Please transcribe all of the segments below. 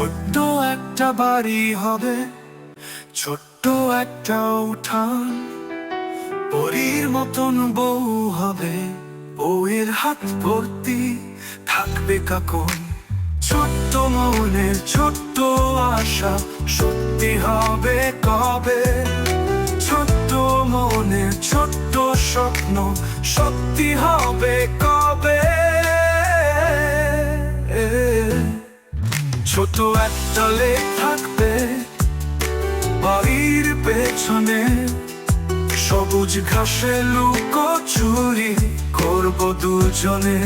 একটা বাড়ি হবে, ছোট্ট একটা উঠান। পরীর মতন বউ হবে, বউয়ের হাত ভর্তি থাকবে কাকন। ছোট্ট মনের ছোট্ট আশা সত্যি হবে কবে? ছোট্ট মনের ছোট্ট স্বপ্ন সত্যি হবে কবে ছোট একটা লেক থাকবে বাড়ির পেছনে। সবুজ ঘাসে লুকো চুরি করব দুজনে।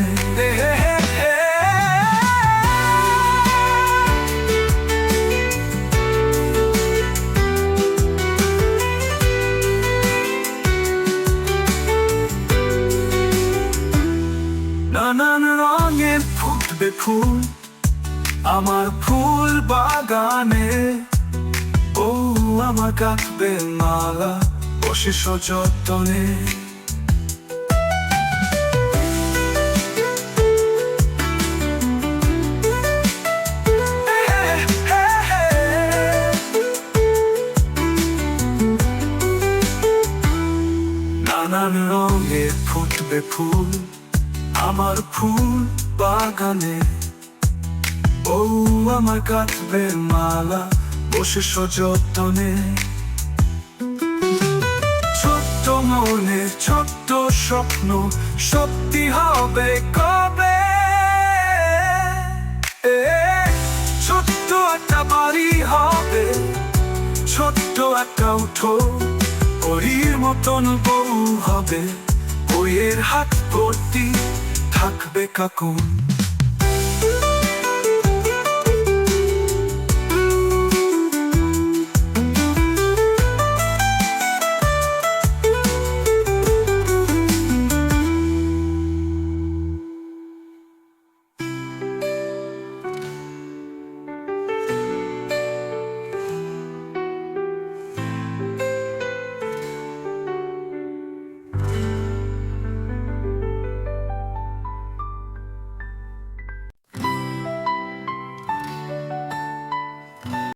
নানান রঙের ফুটবে ফুল। আমার ফুল বাগানে, ও আমার কাঁদবে মালা বসে সযত্নে নানান রঙে ফুটবে ফুল আমার ফুল বাগানে। ও আমার কাঁদবে মালা, বসে সযত্নে। ছোট্ট মনে, ছোট্ট স্বপ্ন সত্যি হবে কবে? ছোট্ট একটা বাড়ি হবে, ছোট্ট একটা উঠো পরীর মতন বউ হবে। বইয়ের হাত ভর্তি থাকবে কাকুন।